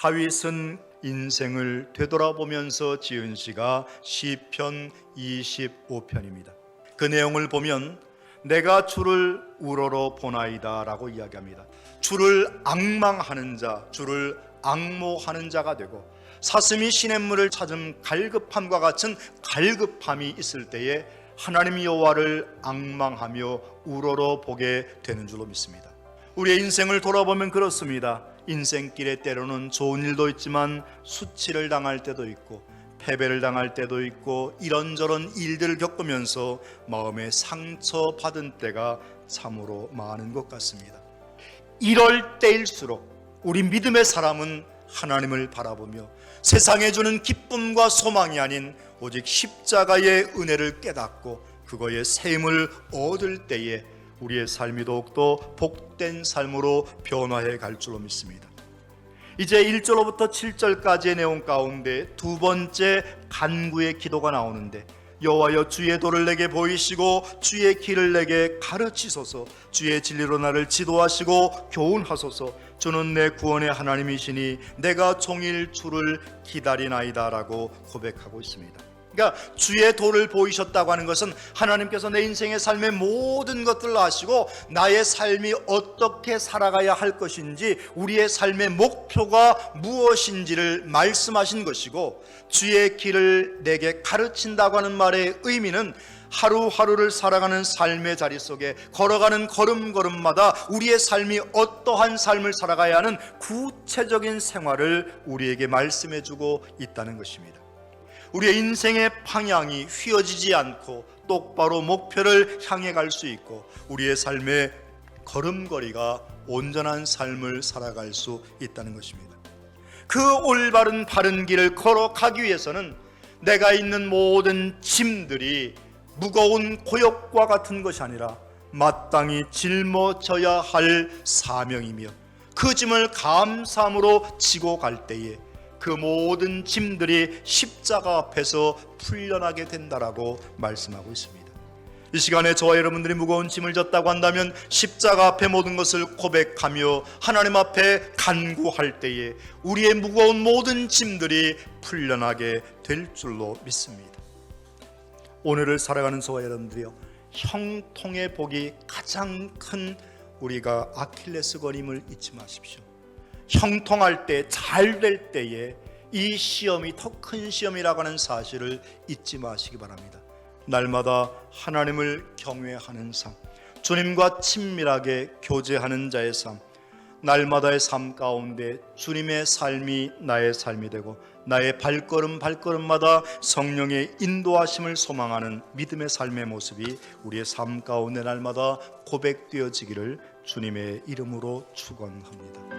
다윗은 인생을 되돌아보면서 지은 시가 시편 25편입니다. 그 내용을 보면 내가 주를 우러러 보나이다라고 이야기합니다. 주를 악망하는 자, 주를 악모하는 자가 되고 사슴이 시냇물을 찾은 갈급함과 같은 갈급함이 있을 때에 하나님 여호와를 악망하며 우러러 보게 되는 줄로 믿습니다. 우리의 인생을 돌아보면 그렇습니다. 인생길에 때로는 좋은 일도 있지만 수치를 당할 때도 있고 패배를 당할 때도 있고 이런저런 일들을 겪으면서 마음에 상처 받은 때가 참으로 많은 것 같습니다. 이럴 때일수록 우리 믿음의 사람은 하나님을 바라보며 세상에 주는 기쁨과 소망이 아닌 오직 십자가의 은혜를 깨닫고 그거의 샘을 얻을 때에 우리의 삶이 더욱더 복된 삶으로 변화해 갈 줄로 믿습니다. 이제 1절로부터 7절까지의 내용 가운데 두 번째 간구의 기도가 나오는데 여호와여 주의 도를 내게 보이시고 주의 길을 내게 가르치소서 주의 진리로 나를 지도하시고 교훈하소서 주는 내 구원의 하나님이시니 내가 종일 주를 기다리나이다라고 고백하고 있습니다. 그러니까 주의 도를 보이셨다고 하는 것은 하나님께서 내 인생의 삶의 모든 것들을 아시고 나의 삶이 어떻게 살아가야 할 것인지 우리의 삶의 목표가 무엇인지를 말씀하신 것이고 주의 길을 내게 가르친다고 하는 말의 의미는 하루하루를 살아가는 삶의 자리 속에 걸어가는 걸음걸음마다 우리의 삶이 어떠한 삶을 살아가야 하는 구체적인 생활을 우리에게 말씀해 주고 있다는 것입니다. 우리의 인생의 방향이 휘어지지 않고 똑바로 목표를 향해 갈 수 있고 우리의 삶의 걸음걸이가 온전한 삶을 살아갈 수 있다는 것입니다. 그 올바른 바른 길을 걸어가기 위해서는 내가 있는 모든 짐들이 무거운 고역과 같은 것이 아니라 마땅히 짊어져야 할 사명이며 그 짐을 감사함으로 지고 갈 때에 그 모든 짐들이 십자가 앞에서 풀려나게 된다라고 말씀하고 있습니다. 이 시간에 저와 여러분들이 무거운 짐을 졌다고 한다면 십자가 앞에 모든 것을 고백하며 하나님 앞에 간구할 때에 우리의 무거운 모든 짐들이 풀려나게 될 줄로 믿습니다. 오늘을 살아가는 저와 여러분들이요 형통의 복이 가장 큰 우리가 아킬레스건임을 잊지 마십시오. 형통할 때, 잘 될 때에 이 시험이 더 큰 시험이라고 하는 사실을 잊지 마시기 바랍니다. 날마다 하나님을 경외하는 삶, 주님과 친밀하게 교제하는 자의 삶, 날마다의 삶 가운데 주님의 삶이 나의 삶이 되고 나의 발걸음 발걸음마다 성령의 인도하심을 소망하는 믿음의 삶의 모습이 우리의 삶 가운데 날마다 고백되어지기를 주님의 이름으로 축원합니다.